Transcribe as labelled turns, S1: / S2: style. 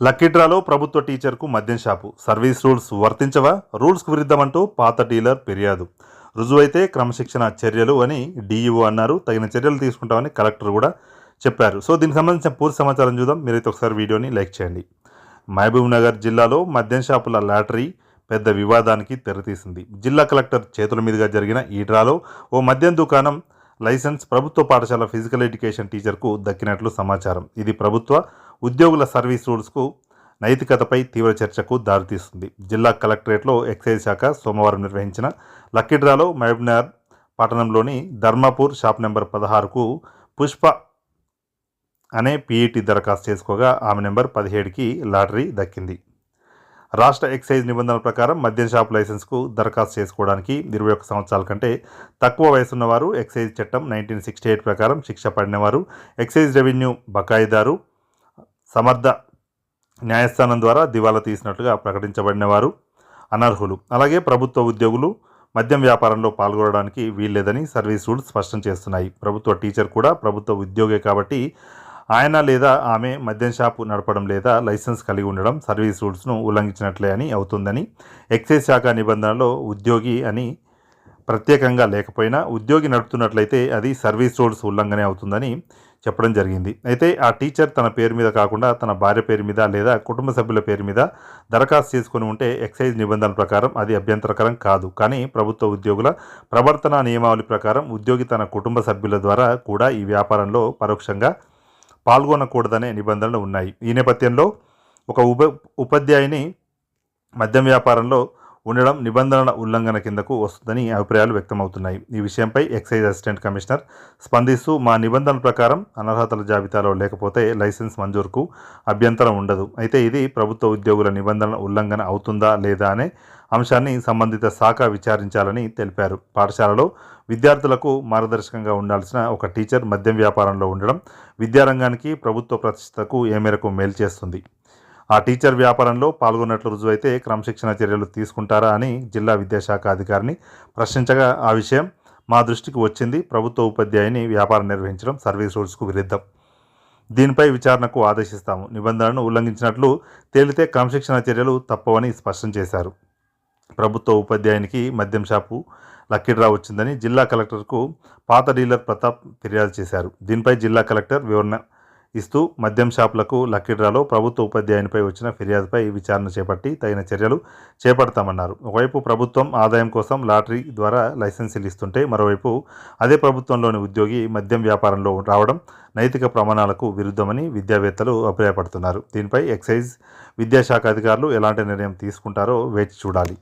S1: Lucky డ్రాలో ప్రభుత్వ టీచర్కు మద్యం షాపు. సర్వీస్ రూల్స్ వర్తించవా? రూల్స్కు విరుద్ధమంటూ పాత డీలర్ ఫిర్యాదు. రుజువైతే క్రమశిక్షణ చర్యలు అని డీఈఓ అన్నారు. తగిన చర్యలు తీసుకుంటామని కలెక్టర్ కూడా చెప్పారు. సో దీనికి సంబంధించిన పూర్తి సమాచారం చూద్దాం. మీరైతే ఒకసారి వీడియోని లైక్ చేయండి. మహబూబ్ నగర్ జిల్లాలో మద్యం షాపుల లాటరీ పెద్ద వివాదానికి తెరతీసింది. జిల్లా కలెక్టర్ చేతుల మీదుగా జరిగిన ఈ డ్రాలో ఓ మద్యం దుకాణం లైసెన్స్ ప్రభుత్వ పాఠశాల ఫిజికల్ ఎడ్యుకేషన్ టీచర్కు దక్కినట్లు సమాచారం. ఇది ప్రభుత్వ ఉద్యోగుల సర్వీస్ రూల్స్కు నైతికతపై తీవ్ర చర్చకు దారితీస్తుంది. జిల్లా కలెక్టరేట్లో ఎక్సైజ్ శాఖ సోమవారం నిర్వహించిన లక్కీడ్రాలో మహబూబ్నగర్ పట్టణంలోని ధర్మాపూర్ షాప్ నెంబర్ పదహారుకు పుష్ప అనే పీఈటీ దరఖాస్తు చేసుకోగా ఆమె నెంబర్ పదిహేడుకి లాటరీ దక్కింది. రాష్ట్ర ఎక్సైజ్ నిబంధనల ప్రకారం మద్యం షాప్ లైసెన్స్కు దరఖాస్తు చేసుకోవడానికి ఇరవై ఒక్క సంవత్సరాల కంటే తక్కువ వయసున్నవారు ఎక్సైజ్ చట్టం నైన్టీన్ సిక్స్టీ ఎయిట్ ప్రకారం శిక్ష పడినవారు ఎక్సైజ్ రెవెన్యూ బకాయిదారు సమర్థ న్యాయస్థానం ద్వారా దివాలా తీసినట్లుగా ప్రకటించబడినవారు అనర్హులు. అలాగే ప్రభుత్వ ఉద్యోగులు మద్యం వ్యాపారంలో పాల్గొనడానికి వీల్లేదని సర్వీస్ రూల్స్ స్పష్టం చేస్తున్నాయి. ప్రభుత్వ టీచర్ కూడా ప్రభుత్వ ఉద్యోగే కాబట్టి ఆయన లేదా ఆమె మద్యం షాపు నడపడం లేదా లైసెన్స్ కలిగి ఉండడం సర్వీస్ రూల్స్ను ఉల్లంఘించినట్లే అని అవుతుందని ఎక్సైజ్ శాఖ నిబంధనలో ఉద్యోగి అని ప్రత్యేకంగా లేకపోయినా ఉద్యోగి నడుపుతున్నట్లయితే అది సర్వీస్ రూల్స్ ఉల్లంఘనే అవుతుందని చెప్పడం జరిగింది. అయితే ఆ టీచర్ తన పేరు మీద కాకుండా తన భార్య పేరు మీద లేదా కుటుంబ సభ్యుల పేరు మీద దరఖాస్తు చేసుకుని ఉంటే ఎక్సైజ్ నిబంధనల ప్రకారం అది అభ్యంతరకరం కాదు. కానీ ప్రభుత్వ ఉద్యోగుల ప్రవర్తన నియమావళి ప్రకారం ఉద్యోగి తన కుటుంబ సభ్యుల ద్వారా కూడా ఈ వ్యాపారంలో పరోక్షంగా పాల్గొనకూడదనే నిబంధనలు ఉన్నాయి. ఈ నేపథ్యంలో ఒక ఉప ఉపాధ్యాయుని మద్యం వ్యాపారంలో ఉండడం నిబంధనల ఉల్లంఘన కిందకు వస్తుందని అభిప్రాయాలు వ్యక్తమవుతున్నాయి. ఈ విషయంపై ఎక్సైజ్ అసిస్టెంట్ కమిషనర్ స్పందిస్తూ మా నిబంధనల ప్రకారం అనర్హతల జాబితాలో లేకపోతే లైసెన్స్ మంజూరుకు అభ్యంతరం ఉండదు. అయితే ఇది ప్రభుత్వ ఉద్యోగుల నిబంధనల ఉల్లంఘన అవుతుందా లేదా అనే అంశాన్ని సంబంధిత శాఖ విచారించాలని తెలిపారు. పాఠశాలలో విద్యార్థులకు మార్గదర్శకంగా ఉండాల్సిన ఒక టీచర్ మద్యం వ్యాపారంలో ఉండడం విద్యారంగానికి ప్రభుత్వ ప్రతిష్టకు ఏ మేరకు మేలు చేస్తుంది? ఆ టీచర్ వ్యాపారంలో పాల్గొన్నట్లు రుజువైతే క్రమశిక్షణ చర్యలు తీసుకుంటారా అని జిల్లా విద్యాశాఖ అధికారిని ప్రశ్నించగా ఆ విషయం మా దృష్టికి వచ్చింది. ప్రభుత్వ ఉపాధ్యాయుని వ్యాపారం నిర్వహించడం సర్వీస్ రూల్స్కు విరుద్ధం. దీనిపై విచారణకు ఆదేశిస్తాము. నిబంధనలను ఉల్లంఘించినట్లు తేలితే క్రమశిక్షణ చర్యలు తప్పవని స్పష్టం చేశారు. ప్రభుత్వ ఉపాధ్యాయునికి మద్యం షాపు లక్కీడ్రా వచ్చిందని జిల్లా కలెక్టర్కు పాత డీలర్ ప్రతాప్ ఫిర్యాదు చేశారు. దీనిపై జిల్లా కలెక్టర్ వివరణ ఇస్తూ మద్యం షాపులకు లక్కీ డ్రాలో ప్రభుత్వ ఉపాధ్యాయునిపై వచ్చిన ఫిర్యాదుపై విచారణ చేపట్టి తగిన చర్యలు చేపడతామన్నారు. ఒకవైపు ప్రభుత్వం ఆదాయం కోసం లాటరీ ద్వారా లైసెన్సులు ఇస్తుంటే మరోవైపు అదే ప్రభుత్వంలోని ఉద్యోగి మద్యం వ్యాపారంలో రావడం నైతిక ప్రమాణాలకు విరుద్ధమని విద్యావేత్తలు అభిప్రాయపడుతున్నారు. దీనిపై ఎక్సైజ్ విద్యాశాఖ అధికారులు ఎలాంటి నిర్ణయం తీసుకుంటారో వేచి చూడాలి.